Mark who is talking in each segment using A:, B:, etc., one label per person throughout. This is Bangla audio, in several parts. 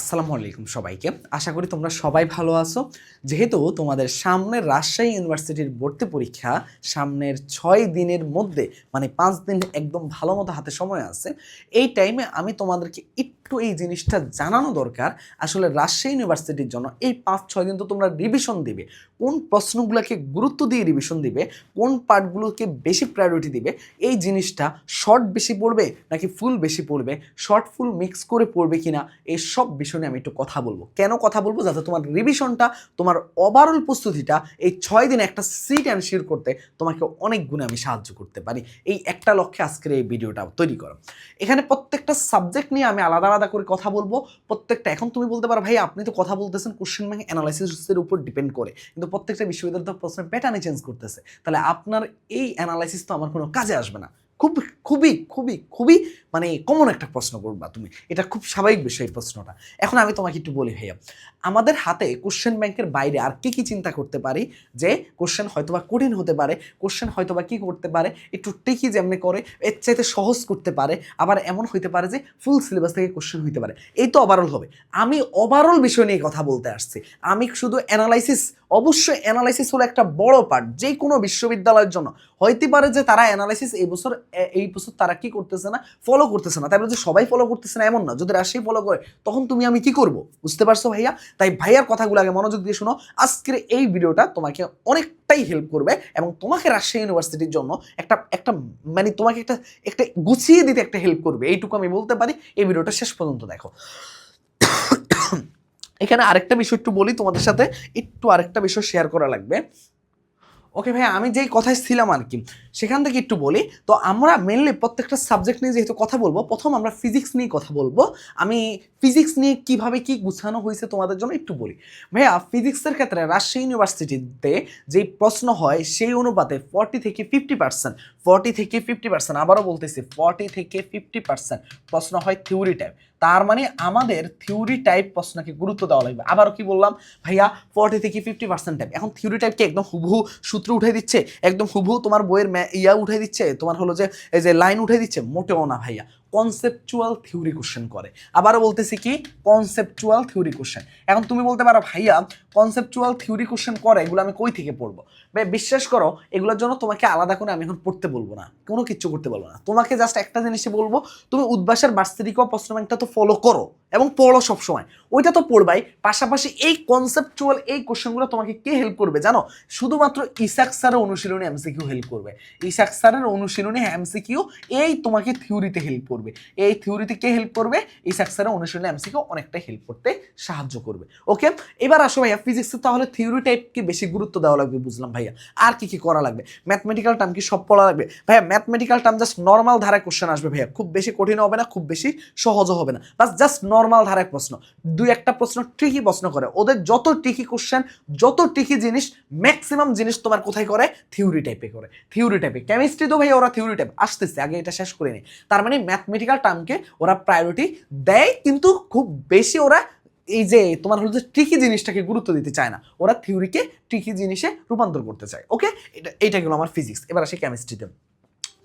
A: আসসালামু আলাইকুম সবাইকে। আশা করি তোমরা সবাই ভালো আছো। যেহেতু তোমাদের সামনের রাজশাহী ইউনিভার্সিটির ভর্তি পরীক্ষা সামনের ছয় দিনের মধ্যে মানে পাঁচ দিন একদম ভালো মতো হাতে সময় আছে, এই টাইমে আমি তোমাদেরকে একটু এই জিনিসটা জানানো দরকার। আসলে রাজশাহী ইউনিভার্সিটির জন্য এই পাঁচ, ছয় দিন তো তোমরা রিভিশন দিবে। কোন প্রশ্নগুলোকে গুরুত্ব দিয়ে রিভিশন দিবে, কোন পার্টগুলোকে বেশি প্রায়োরিটি দিবে, এই জিনিসটা শর্ট বেশি পড়বে নাকি ফুল বেশি পড়বে শর্ট ফুল মিক্স করে পড়বে কিনা এই সব বিষয় নিয়ে আমি একটু কথা বলব। কেন কথা বলব? যাতে তোমার রিভিশনটা তোমার ওভারঅল প্রস্তুতিটা এই ছয় দিনে একটা সিট অ্যান্ড করতে তোমাকে অনেক গুণে আমি সাহায্য করতে পারি। এই একটা লক্ষ্যে আজকের এই ভিডিওটা তৈরি করো। এখানে প্রত্যেকটা সাবজেক্ট নিয়ে আমি আলাদা আলাদা করে কথা বলব। প্রত্যেকটা, এখন তুমি বলতে পারো ভাই আপনি তো কথা বলতেছেন কোশ্চেন ব্যাংক অ্যানালাইসিসের উপর ডিপেন্ড করে। কিন্তু প্রত্যেকটা বিশ্ববিদ্যালয় তো প্রশ্নের প্যাটার্নে চেঞ্জ করতেছে। তাহলে আপনার এই অ্যানালাইসিস তো আমার কোনো কাজে আসবে না। খুব খুবই খুবই খুবই মানে কমন একটা প্রশ্ন করবা তুমি। এটা খুব স্বাভাবিক বিষয় প্রশ্নটা। এখন আমি তোমাকে একটু বলি ভাইয়া, আমাদের হাতে কোশ্চেন ব্যাংকের বাইরে আর কি কি চিন্তা করতে পারি? যে কোশ্চেন হয়তোবা কঠিন হতে পারে কোশ্চেন হয়তোবা কি করতে পারে, একটু টিকি যেমনি করে, এর চাইতে সহজ করতে পারে, আবার এমন হইতে পারে যে ফুল সিলেবাস থেকে কোশ্চেন হইতে পারে। এই তো ওভারঅল হবে। আমি ওভারঅল বিষয় নিয়ে কথা বলতে আসছি। আমি শুধু অ্যানালাইসিস অবশ্যই অ্যানালাইসিস হলো একটা বড় পার্ট যে কোনো বিশ্ববিদ্যালয়ের জন্য। হইতে পারে যে তারা অ্যানালাইসিস এই বছর এই বছর তারা কি করতেছে না ফলো করতেছে না। তাই বলে যে সবাই ফলো করতেছে না, এমন না। যদি রাজশাহী ফলো করে, তখন তুমি আমি কি করব? বুঝতে পারছ ভাইয়া? তাই ভাইয়ার কথাগুলো আগে মনোযোগ দিয়ে শোনো। আজকের এই ভিডিওটা তোমাকে অনেকটাই হেল্প করবে এবং তোমাকে রাজশাহী ইউনিভার্সিটির জন্য একটা একটা মানে তোমাকে একটা একটা গুছিয়ে দিতে একটা হেল্প করবে। এইটুকু আমি বলতে পারি। এই ভিডিওটা শেষ পর্যন্ত দেখো। এখানে আরেকটা বিষয় একটু বলি, তোমাদের সাথে একটু আরেকটা বিষয় শেয়ার করা লাগবে। ওকে ভাই আমি যেই কথায় ছিলাম আর কি সেখান থেকে একটু বলি, তো আমরা মেনলি প্রত্যেকটা সাবজেক্ট নিয়ে যেহেতু কথা বলব, প্রথম আমরা ফিজিক্স নিয়ে কথা বলব। আমি ফিজিক্স নিয়ে কীভাবে কি গুছানো হয়েছে তোমাদের জন্য একটু বলি। ভাইয়া ফিজিক্সের ক্ষেত্রে রাজশাহী ইউনিভার্সিটিতে যেই প্রশ্ন হয়, সেই অনুপাতে ফর্টি থেকে ফিফটি পার্সেন্ট ফর্টি থেকে ফিফটি পার্সেন্ট আবারও বলতেছি ফর্টি থেকে ফিফটি পার্সেন্ট প্রশ্ন হয় থিওরি টাইপ তার মানে আমাদের থিওরি টাইপ প্রশ্নকে গুরুত্ব দেওয়া লাগবে। আবারও কি বললাম, ভাইয়া ফর্টি থেকে ফিফটি পার্সেন্ট টাইপ এখন থিওরি টাইপকে একদম হুবহু সূত্র উঠে দিচ্ছে? একদম হুবহু তোমার বইয়ের ইয়া উঠাই দিচ্ছে তোমার হলো যে এই যে লাইন উঠাই দিচ্ছে মোটেও না ভাইয়া। কনসেপচুয়াল থিওরি কোশ্চেন করে। আবারও বলতেছি কি? কনসেপচুয়াল থিওরি কোশ্চেন এখন তুমি বলতে পারো, ভাইয়া কনসেপচুয়াল থিওরি কোশ্চেন করে, এগুলো আমি কই থেকে পড়ব? ভাই বিশ্বাস করো, এগুলোর জন্য তোমাকে আলাদা করে আমি এখন পড়তে বলব না। কোনো কিচ্ছু করতে বলব না। তোমাকে জাস্ট একটা জিনিসই বলব, তুমি উদ্বাসের বার্ষিক প্রশ্ন ব্যাংকটা তো ফলো করো এবং পড়ো সবসময়। ওইটা তো পড়বাই। পাশাপাশি এই কনসেপচুয়াল এই কোশ্চেনগুলো তোমাকে কে হেল্প করবে জানো? শুধুমাত্র ইসাক স্যারের অনুশীলনী এমসিকিউ হেল্প করবে। ইসাক স্যারের অনুশীলনী এমসিকিউ এই তোমাকে থিওরিতে হেল্প করবে। এই থিওরিতে কে হেল্প করবে? ইসাক স্যারের অনুশীলনী এমসিকিউ অনেকটা হেল্প করতে সাহায্য করবে। ওকে এবার আসো ভাইয়া ফিজিক্সে তাহলে থিওরি টাইপকে বেশি গুরুত্ব দেওয়া লাগবে, বুঝলাম ভাইয়া। আর কি কি করা লাগবে? ম্যাথমেটিক্যাল টার্ম কি সব পড়া লাগবে? ভাইয়া ম্যাথমেটিক্যাল টার্ম জাস্ট নর্মাল ধারায় কোশ্চেন আসবে ভাইয়া। খুব বেশি কঠিন হবে না, খুব বেশি সহজও হবে না। বাস জাস্ট নর্মাল ধারায় প্রশ্ন। দুই একটা প্রশ্ন ট্রিকি প্রশ্ন করে। ওদের যত ট্রিকি কোশ্চেন যত ট্রিকি জিনিস ম্যাক্সিমাম জিনিস তোমার কোথায় করে? থিওরি টাইপে করে। থিওরি টাইপে কেমিস্ট্রি তো ভাই ওরা থিওরি টাইপ আসতেছে, আগে এটা শেষ করে নি তার মানে ম্যাথমেটিক্যাল টার্মকে ওরা প্রায়োরিটি দেয়, কিন্তু খুব বেশি ওরা এই যে তোমার হলো যে ট্রিকি জিনিসটাকে গুরুত্ব দিতে চায় না। ওরা থিওরিকে ট্রিকি জিনিসে রূপান্তর করতে চায় ওকে এটা এইটা গেলো আমার ফিজিক্স এবার আসে কেমিস্ট্রিতে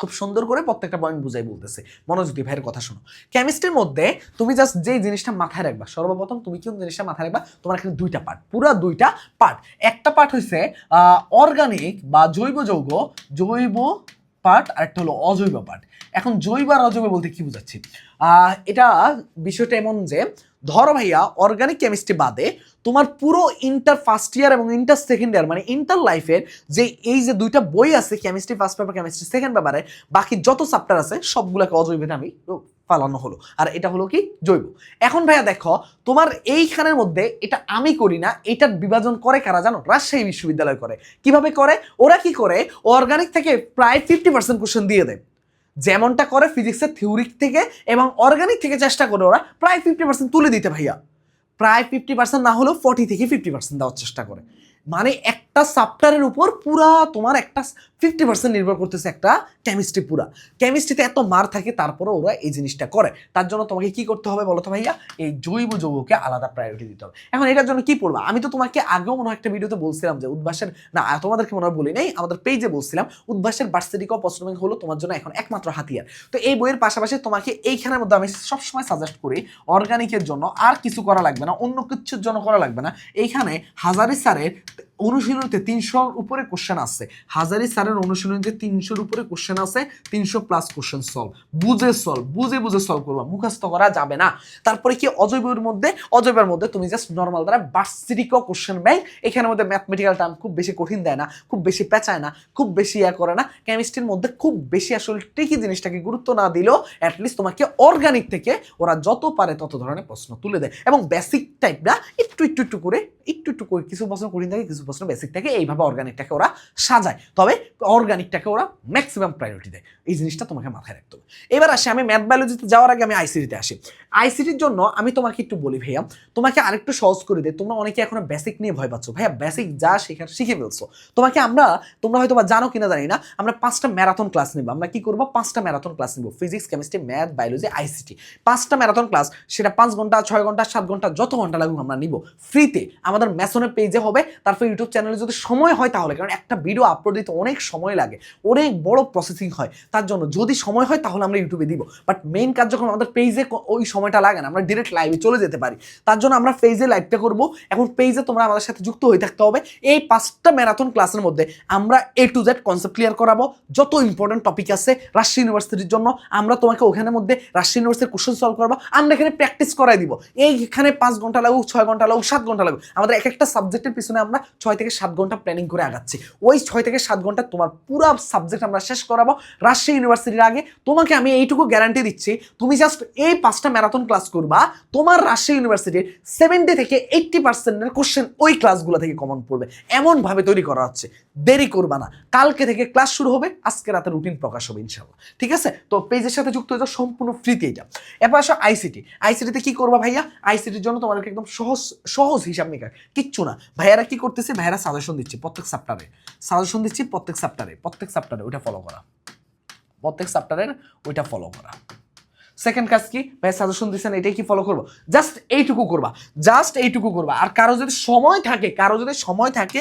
A: খুব সুন্দর করে প্রত্যেকটা পয়েন্ট বুঝাই বলতেছে। মনোযোগী ভাইয়ের কথা শোনো। কেমিস্ট্রির মধ্যে তুমি জাস্ট যেই জিনিসটা মাথায় রাখবা, সর্বপ্রথম তুমি কোন জিনিসটা মাথায় রাখবা? তোমার এখানে দুইটা পার্ট পুরো দুইটা পার্ট একটা পার্ট হচ্ছে অর্গানিক বা জৈব যৌগ, জৈব পার্ট আর একটা হলো অজৈব পার্ট। এখন জৈব আর অজৈব বলতে কি বোঝাচ্ছি? এটা বিষয়টা এমন যে, ধরো ভাইয়া অর্গানিক কেমিস্ট্রি বাদে তোমার পুরো ইন্টার ফার্স্ট ইয়ার এবং ইন্টার সেকেন্ড ইয়ার মানে ইন্টার লাইফের যে, এই যে দুইটা বই আছে chemistry first paper chemistry second পেপারে বাকি যত চ্যাপ্টার আছে, সবগুলোকে অজৈবতে আমি পালানো হলো। আর এটা হলো কি? জৈব। এখন ভাইয়া দেখো, তোমার এইখানের মধ্যে এটা আমি করি না, এটার বিভাজন করে কারা জানো? রাজশাহী বিশ্ববিদ্যালয় করে। কীভাবে করে? ওরা কি করে? অর্গানিক থেকে প্রায় ফিফটি পার্সেন্ট কোশ্চেন দিয়ে দেয়। যেমনটা করে ফিজিক্সের থিওরিক থেকে এবং অর্গানিক থেকে চেষ্টা করে ওরা প্রায় ফিফটি পার্সেন্ট তুলে দিতে ভাইয়া। প্রায় ফিফটি পার্সেন্ট না হলেও ফর্টি থেকে ফিফটি পার্সেন্ট দেওয়ার চেষ্টা করে। মানে একটা একটা চ্যাপ্টারের উপর পুরা তোমার একটা ফিফটি পার্সেন্ট নির্ভর করতেছে একটা কেমিস্ট্রি পুরা। কেমিস্ট্রিতে এত মার থাকে তারপরে ওরা এই জিনিসটা করে। তার জন্য তোমাকে কি করতে হবে বলো তো ভাইয়া? এই জৈব যৌগকে আলাদা প্রায়োরিটি দিতে হবে। এখন এটার জন্য কি পড়বা? আমি তো তোমাকে আগেও মনে হয় একটা ভিডিওতে বলছিলাম যে উদ্ভাসের, না, তোমাদেরকে মনে হয় বলি নাই, আমাদের পেজে বলছিলাম, উদ্ভাসের বার্সেটিক অফ হলো তোমার জন্য এখন একমাত্র হাতিয়ার। তো এই বইয়ের পাশাপাশি তোমাকে এইখানের মধ্যে আমি সবসময় সাজেস্ট করি অর্গানিকের জন্য আর কিছু করা লাগবে না, অন্য কিছুর জন্য করা লাগবে না। এইখানে হাজারি স্যারের অনুশীলনীতে তিনশোর উপরে কোশ্চেন আছে। হাজারি স্যারের অনুশীলনীতে তিনশোর উপরে কোশ্চেন আছে, তিনশো প্লাস কোশ্চেন সলভ বুঝে সলভ বুঝে বুঝে সলভ করবা, মুখস্থ করা যাবে না। তারপরে কি, অজৈবের মধ্যে অজৈবের মধ্যে তুমি জাস্ট নর্মাল দ্বারা বার্সিটিকও কোশ্চেন ব্যাংক এখানের মধ্যে ম্যাথমেটিক্যাল টার্ম খুব বেশি কঠিন দেয় না, খুব বেশি পেঁচায় না, খুব বেশি ইয়া করে না। কেমিস্ট্রির মধ্যে খুব বেশি আসলে ট্রিকি জিনিসটাকে গুরুত্ব না দিলেও অ্যাটলিস্ট তোমাকে অর্গানিক থেকে ওরা যত পারে তত ধরনের প্রশ্ন তুলে দেয়। এবং বেসিক টাইপটা একটু একটু একটু করে, একটু একটু করে কিছু প্রশ্ন কঠিন থাকে, কিছু প্রশ্ন বেসিক থাকে এইভাবে অর্গানিকটাকে ওরা সাজায়। তবে অর্গানিকটাকে ওরা ম্যাক্সিমাম প্রায়োরিটি দেয়। এই জিনিসটা তোমাকে মাথায় রাখতে হবে। এবার আসে আমি ম্যাথ বায়োলজিতে যাওয়ার আগে আমি আইসিটিতে আসি। আইসিটির জন্য আমি তোমাকে একটু বলি ভাইয়া, তোমাকে আরেকটু সহজ করে দেয় তোমরা অনেকে এখনও বেসিক নিয়ে ভয় পাচ্ছ। ভাইয়া বেসিক যা শেখার, শিখে ফেলছো। তোমাকে আমরা, তোমরা হয়তো বা জানো কিনা জানি না, আমরা পাঁচটা ম্যারাথন ক্লাস নিব। আমরা কি করব? পাঁচটা ম্যারাথন ক্লাস নিব। Physics chemistry math biology ICT পাঁচটা ম্যারাথন ক্লাস সেটা পাঁচ ঘণ্টা, ছয় ঘণ্টা, সাত ঘণ্টা, যত ঘণ্টা লাগুক আমরা নিব। ফ্রিতে আমাদের ম্যাসনের পেজে হবে, তারপর ইউটিউব চ্যানেলে যদি সময় হয় তাহলে, কারণ একটা ভিডিও আপলোড দিতে অনেক সময় লাগে, অনেক বড় প্রসেসিং হয়, তার জন্য যদি সময় হয় তাহলে আমরা ইউটিউবে দিব। বাট মেইন কাজ যখন আমাদের পেজে ওই সময়টা লাগে না, আমরা ডিরেক্ট লাইভে চলে যেতে পারি। তার জন্য আমরা পেজে লাইভটা করব। এখন পেজে তোমরা আমাদের সাথে যুক্ত হয়ে থাকতে হবে। এই পাঁচটা ম্যারাথন ক্লাসের মধ্যে আমরা A to Z concept clear করাবো। যত ইম্পর্টেন্ট টপিক আছে রাজশাহী ইউনিভার্সিটির জন্য, আমরা তোমাকে ওখানের মধ্যে রাজশাহী ইউনিভার্সিটির কোশ্চেন সলভ করব। আমরা এখানে প্র্যাকটিস করাই দিব। এইখানে পাঁচ ঘণ্টা লাগুক, ছয় ঘণ্টা লাগুক, সাত ঘণ্টা লাগুক। আমাদের এক একটা সাবজেক্টের পিছনে আমরা ছয় থেকে সাত ঘণ্টা প্ল্যানিং করে আগাচ্ছি। ওই ছয় থেকে সাত ঘণ্টা তোমার পুরো সাবজেক্ট আমরা শেষ করাবো। রাজশাহী ইউনিভার্সিটির আগে তোমাকে আমি এইটুকু গ্যারান্টি দিচ্ছি, তুমি জাস্ট এই পাঁচটা ম্যারাথন ক্লাস করবা, তোমার রাজশাহী ইউনিভার্সিটির সেভেন্টি থেকে এইট্টি পার্সেন্টের কোশ্চেন ওই ক্লাসগুলো থেকে কমন পড়বে। এমনভাবে তৈরি করা হচ্ছে। দেরি করবা না। কালকে থেকে ক্লাস শুরু হবে, আজকে রাতে রুটিন প্রকাশ হবে ইনশাল্লাহ ঠিক আছে? তো পেজের সাথে যুক্ত হয়ে যাও, সম্পূর্ণ ফ্রিতে এটা এরপর আসো আইসিটি আইসিটিতে কি করবা ভাইয়া? আইসিটির জন্য তোমাদেরকে একদম সহজ সহজ হিসাব নিকাশ। কিচ্ছু না। ভাইয়ারা কি করতেছে? ভাইয়ারা সাজেশন দিচ্ছে, প্রত্যেক সাপ্টারে সাজেশন দিচ্ছি, প্রত্যেক সাপ্টারে প্রত্যেক সাপ্টারে ওইটা ফলো করা। প্রত্যেক সাপ্টারের ওইটা ফলো করা। সেকেন্ড কাজ কি? ভাই সাজেশন দিচ্ছেন, এটাই কি ফলো করব? জাস্ট এইটুকু করবা জাস্ট এইটুকু করবা। আর কারও যদি সময় থাকে, কারও যদি সময় থাকে,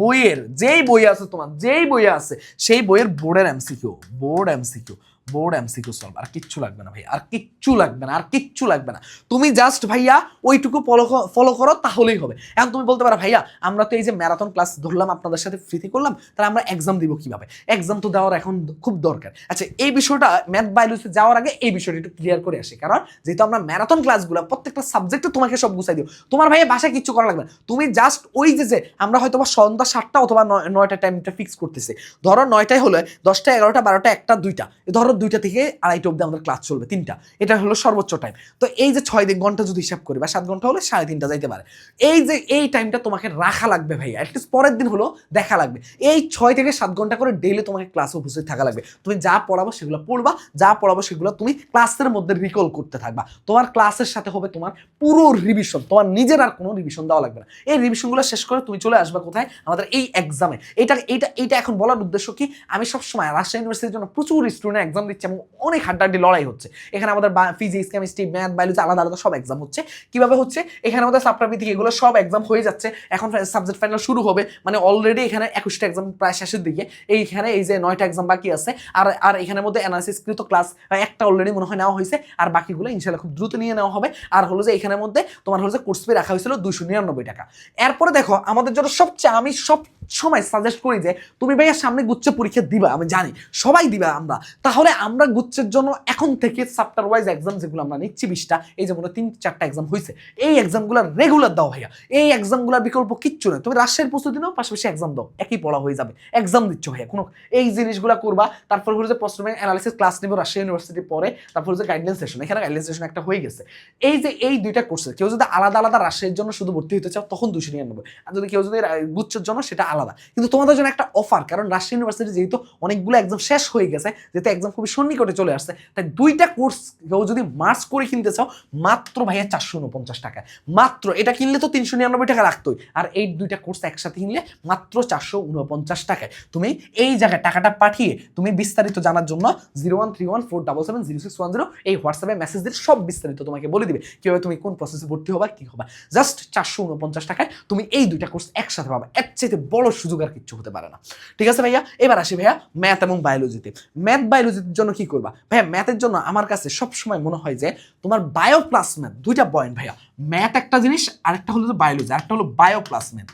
A: বইয়ের, যেই বই আছে তোমার, যেই বই আছে, সেই বইয়ের বোর্ডের MCQ board MCQ board MCQ solve, আর কিচ্ছু লাগবে না ভাই, আর কিচ্ছু লাগবে না, আর কিচ্ছু লাগবে না। তুমি জাস্ট ভাইয়া ওইটুকু ফলো ফলো করো, তাহলেই হবে। এখন তুমি বলতে পারো, ভাইয়া, আমরা তো এই যে ম্যারাথন ক্লাস ধরলাম, আপনাদের সাথে ফ্রিতে করলাম, তাহলে আমরা এক্সাম দিব কীভাবে? এক্সাম তো দেওয়ার এখন খুব দরকার। আচ্ছা এই বিষয়টা ম্যাথ বায়োলজিতে যাওয়ার আগে এই বিষয়টা একটু ক্লিয়ার করে আসি। কারণ যেহেতু আমরা ম্যারাথন ক্লাসগুলো প্রত্যেকটা সাবজেক্টে তোমাকে সব গুছাই দিও তোমার ভাইয়া বাসায় কিচ্ছু করা লাগবে না। তুমি জাস্ট ওই যে যে আমরা হয়তো বা সন্ধ্যা সাতটা অথবা নয় নয়টা টাইমটা ফিক্স করতেছি। ধরো নয়টায় হলে দশটা, এগারোটা, বারোটা, একটা, দুইটা। ধরো দুইটা থেকে আড়াইটা অব্দি আমাদের ক্লাস চলবে, তিনটা। এটা হলো সর্বোচ্চ টাইম তো এই যে ছয় দিন ঘণ্টা যদি হিসাব করি, বা সাত ঘণ্টা হলে সাড়ে তিনটা যাইতে পারে। এই যে এই টাইমটা তোমাকে রাখা লাগবে ভাইয়া অ্যাটলিস্ট পরের দিন হলো দেখা লাগবে। এই ছয় থেকে সাত ঘণ্টা করে ডেইলি তোমাকে ক্লাসে উপস্থিত থাকা লাগবে। তুমি যা পড়াবো সেগুলো পড়বা, যা পড়াবো সেগুলো তুমি ক্লাসের মধ্যে রিকল করতে থাকবা। তোমার ক্লাসের সাথে হবে তোমার পুরো রিভিশন তোমার নিজের আর কোনো রিভিশন দেওয়া লাগবে না। এই রিভিশনগুলো শেষ করে তুমি চলে আসবে কোথায়? আমাদের এই এক্সামে এটা এটা এইটা এখন বলার উদ্দেশ্য কি? আমি সবসময় রাজশাহী ইউনিভার্সিটির জন্য প্রচুর স্টুডেন্ট এক্সাম দিচ্ছি এবং অনেক হাড্ডাহাড্ডি লড়াই হচ্ছে। এখানে আমাদের ফিজিক্স কেমিস্ট্রি ম্যাথ বায়োলজি আলাদা আলাদা সব এক্সাম হচ্ছে। কীভাবে হচ্ছে? এখানে আমাদের সাপ্রাবৃত্তিক এগুলো সব এক্সাম হয়ে যাচ্ছে। এখন সাবজেক্ট ফাইনাল শুরু হবে। মানে অলরেডি এখানে একুশটা এক্সাম প্রায় শেষের দিকে। এইখানে এই যে নয়টা এক্সাম বাকি আছে। আর আর এখানের মধ্যে অ্যানালিসিসকৃত ক্লাস একটা অলরেডি মনে হয় নেওয়া হয়েছে। আর বাকিগুলো ইনশাল্লাহ খুব দ্রুত নিয়ে নেওয়া হবে। আর হলো যে এখানের মধ্যে তোমার হলো যে কোর্স ফি রাখা হয়েছিল দুশো নিরানব্বই টাকা। এরপরে দেখো, আমাদের জন্য সবচেয়ে, আমি সব সময় সাজেস্ট করি যে, তুমি ভাইয়া সামনে গুচ্ছ পরীক্ষা দিবা, আমি জানি, সবাই দিবা আমরা। তাহলে আমরা গুচ্ছের জন্য এখন থেকে চ্যাপ্টার ওয়াইজ এক্সাম যেগুলো আমরা নিচ্ছি বিশটা, এই যে মনে তিন চারটা এক্সাম হয়েছে এই এক্সামগুলো রেগুলার দাও ভাইয়া। এই এক্সামগুলোর বিকল্প কিচ্ছু নেই। তুমি রাজশাহীর প্রস্তুতি নাও, পাশাপাশি এক্সাম দাও। একই পড়া হয়ে যাবে। এক্সাম দিচ্ছ ভাইয়া, কোনো এই জিনিসগুলো করবা, তারপর হলো যে প্রশ্ন অ্যানালিসিস ক্লাস নেবে, রাজশাহী ইউনিভার্সিটির পরে, তারপর হচ্ছে গাইডলাইন সেশন এখানে গাইডলাইন সেশন একটা হয়ে গেছে। এই যে এই দুইটা কোর্সে কেউ যদি আলাদা আলাদা রাজশাহীর জন্য শুধু ভর্তি হতে চাও, তখন দুশো নিরানব্বই। আর যদি কেউ যদি গুচ্ছের জন্য, সেটা আলাদা। কিন্তু তোমাদের জন্য একটা অফার কারণ রাজশাহী ইউনিভার্সিটি যেহেতু অনেকগুলো এক্সাম শেষ হয়ে গেছে, যেহেতু এক্সাম খুবই সন্নিকটে চলে আসছে, তাই দুইটা কোর্স কেউ যদি মার্চ করে কিনতে চাও, মাত্র ভাইয়া চারশো উনপঞ্চাশ টাকা মাত্র, এটা কিনলে তো তিনশো নিরানব্বই টাকা রাখতোই, আর এই দুইটা কোর্স একসাথে কিনলে মাত্র চারশো উনপঞ্চাশ টাকায়। তুমি এই জায়গায় টাকাটা পাঠিয়ে, তুমি বিস্তারিত জানার জন্য zero one three one four double seven zero six one zero এই হোয়াটসঅ্যাপে মেসেজ দিয়ে সব বিস্তারিত তোমাকে বলে দিবে, কীভাবে তুমি কোন প্রসেসে ভর্তি হবা, কী হবা। জাস্ট চারশো উনপঞ্চাশ টাকায় তুমি এই দুইটা কোর্স একসাথে পাবা। এর চাইতে বড় সুযোগ আর কিচ্ছু হতে পারে না। ঠিক আছে ভাইয়া? এবার আসি ভাইয়া ম্যাথ এবং বায়োলজিতে ম্যাথ বায়োলজির জন্য কি করবা? ভাইয়া ম্যাথের জন্য আমার কাছে সবসময় মনে হয় যে তোমার বায়ো প্লাস ম্যাথ দুইটা পয়েন্ট ভাইয়া। ম্যাথ একটা জিনিস, আরেকটা হলো বায়োলজি আরেকটা হলো বায়ো প্লাস ম্যাথ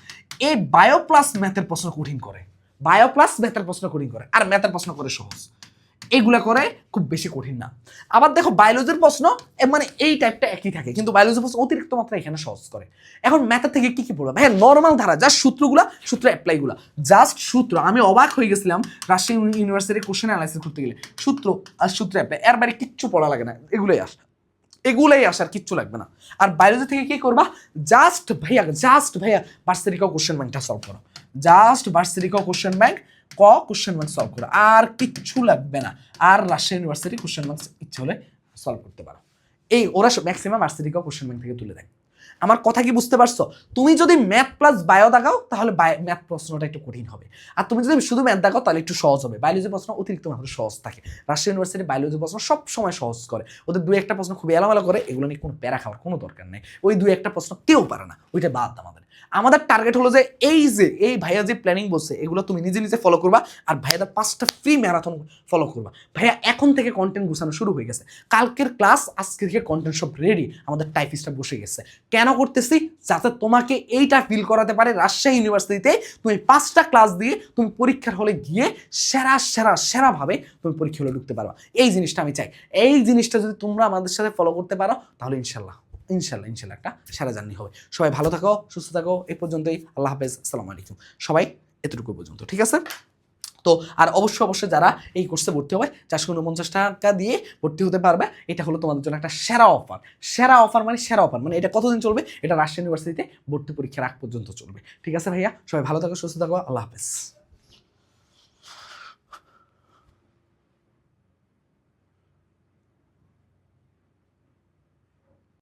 A: এই বায়ো প্লাস ম্যাথের প্রশ্ন কঠিন করে। বায়ো প্লাস ম্যাথের প্রশ্ন কঠিন করে। আর ম্যাথের প্রশ্ন করে সহজ। এগুলা করে খুব বেশি কঠিন না। আবার দেখো বায়োলজির প্রশ্ন মানে এই টাইপটা একই থাকে, কিন্তু বায়োলজির প্রশ্ন অতিরিক্ত মাত্রা এখানে সহজ করে। এখন ম্যাথের থেকে কি কি পড়বে? ভাই নর্মাল ধারা জাস্ট সূত্রগুলা, সূত্র অ্যাপ্লাইগুলা জাস্ট সূত্র, আমি অবাক হয়ে গেছিলাম রাজশাহী ইউনিভার্সিটির কোশ্চেন অ্যানালাইসিস করতে গেলে। সূত্র আর সূত্র অ্যাপ্লাই এর বাইরে কিচ্ছু পড়া লাগে না, এগুলোই আসে, এগুলোই আসার কিচ্ছু লাগবে না। আর বায়োলজি থেকে কি করবা? জাস্ট ভাইয়া জাস্ট ভাইয়া ভার্সিটিকাও কোশ্চেন ব্যাংকটা সলভ করো। জাস্ট ভার্সিটিকাও কোশ্চেন ব্যাংক ক কোশ্চেন ব্যাংক সলভ করো। আর কিচ্ছু লাগবে না। আর রাজশাহী ইউনিভার্সিটি কোশ্চেন ব্যাংক ইচ্ছে হলে সলভ করতে পারো। এই ওরা ম্যাক্সিমাম ভার্সিটিকাও কোশ্চেন ব্যাংক থেকে তুলে দেয়। আমার কথা কি বুঝতে পারছ? তুমি যদি ম্যাথ প্লাস বায়ো দেখাও, তাহলে ম্যাথ প্রশ্নটা একটু কঠিন হবে। আর তুমি যদি শুধু ম্যাথ দেখাও, তাহলে একটু সহজ হবে। বায়োলজি প্রশ্ন অতিরিক্ত মাত্রা সহজ থাকে। রাজশাহী ইউনিভার্সিটি বায়োলজি প্রশ্ন সব সময় সহজ করে। ওদের দুই একটা প্রশ্ন খুবই এলামেলা করে। এগুলো নিয়ে কোনো প্যারা খাওয়ার কোনো দরকার নেই। ওই দুই একটা প্রশ্ন কেউ পারে না। ওইটা বাদ আমাদের। আমাদের টার্গেট হলো যে এই যে, এই ভাইয়া যে প্ল্যানিং বলছে, এগুলো তুমি নিজে নিজে ফলো করবা আর ভাইয়াদের পাঁচটা ফ্রি ম্যারাথন ফলো করবা। ভাইয়া, এখন থেকে কন্টেন্ট গুছানো শুরু হয়ে গেছে। কালকের ক্লাস আজকে থেকে কন্টেন্ট সব রেডি আমাদের টাইপিস্টটা বসে গেছে। কেন করতেছি? যাতে তোমাকে এইটা ফিল করাতে পারে রাজশাহী ইউনিভার্সিটিতে তুমি পাঁচটা ক্লাস দিয়ে তুমি পরীক্ষার হলে গিয়ে সেরা সেরা সেরাভাবে তুমি পরীক্ষা হলে ঢুকতে পারবা। এই জিনিসটা আমি চাই। এই জিনিসটা যদি তোমরা আমাদের সাথে ফলো করতে পারো, তাহলে ইনশাল্লাহ। ইনশাল্লাহ ইনশাল্লাহ একটা সেরা জার্নি হবে। সবাই ভালো থাকো, সুস্থ থাকো এই পর্যন্তই। আল্লাহ হাফেজ, আসসালামু আলাইকুম। সবাই এতটুকু পর্যন্ত, ঠিক আছে? তো আর অবশ্যই অবশ্যই যারা এই কোর্সে ভর্তি হবে, চারশো উনপঞ্চাশ টাকা দিয়ে ভর্তি হতে পারবে, এটা হলো তোমাদের জন্য একটা সেরা অফার সেরা অফার মানে সেরা অফার মানে এটা কতদিন চলবে? এটা রাজশাহী ইউনিভার্সিটিতে ভর্তি পরীক্ষার আগ পর্যন্ত চলবে। ঠিক আছে ভাইয়া? সবাই ভালো থাকো, সুস্থ থাকো, আল্লাহ হাফেজ।